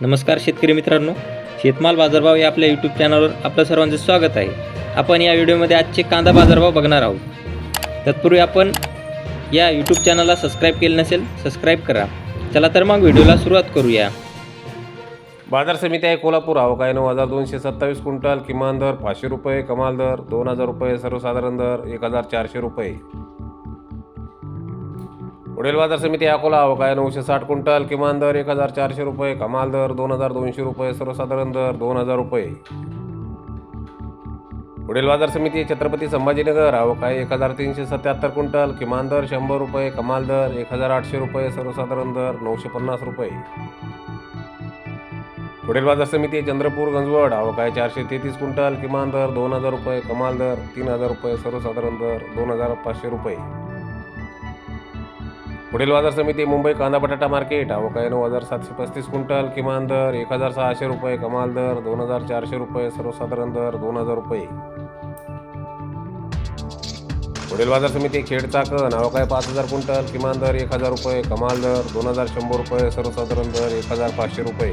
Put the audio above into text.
नमस्कार शेतकरी मित्रांनो शेतमाल बाजारभाव या आपल्या यूट्यूब चॅनलवर आपलं सर्वांचं स्वागत आहे. आपण या व्हिडिओमध्ये आजचे कांदा बाजारभाव बघणार आहोत. तत्पूर्वी आपण या यूट्यूब चॅनलला सबस्क्राईब केलं नसेल सबस्क्राईब करा. चला तर मग व्हिडिओला सुरुवात करूया. बाजार समिती आहे कोल्हापूर. अवकाय नऊ हजार दोनशे सत्तावीस क्विंटल. किमान दर पाचशे रुपये कमाल दर दोन हजार रुपये सर्वसाधारण दर एक हजार चारशे रुपये. पुढील बाजार समिती अकोला अवकाय नऊशे साठ क्विंटल किमान दर एक हजार चारशे रुपये कमाल दर दोन हजार दोनशे रुपये सर्वसाधारण दर दोन हजार रुपये. पुढील बाजार समिती छत्रपती संभाजीनगर अवकाय एक हजार तीनशे सत्याहत्तर क्विंटल किमान दर शंभर रुपये कमाल दर एक हजार आठशे रुपये सर्वसाधारण दर नऊशे पन्नास रुपये. पुढील बाजार समिती चंद्रपूर गंजवड अवकाय चारशे तेहतीस क्विंटल किमान दर दोन हजार रुपये कमाल दर तीन हजार रुपये सर्वसाधारण दर दोन हजार पाचशे रुपये. पुढील बाजार समिती मुंबई कांदा बटाटा मार्केट. अवकाय नऊ हजार सातशे पस्तीस क्विंटल किमान दर एक हजार सहाशे रुपये कमाल दर दोन हजार चारशे रुपये सर्वसाधारण दर दोन हजार रुपये. पुढील बाजार समिती खेड चाकण अवकाय पाच हजार क्विंटल किमान दर एक हजार रुपये कमाल दर दोन हजार शंभर रुपये सर्वसाधारण दर एक हजार पाचशे रुपये.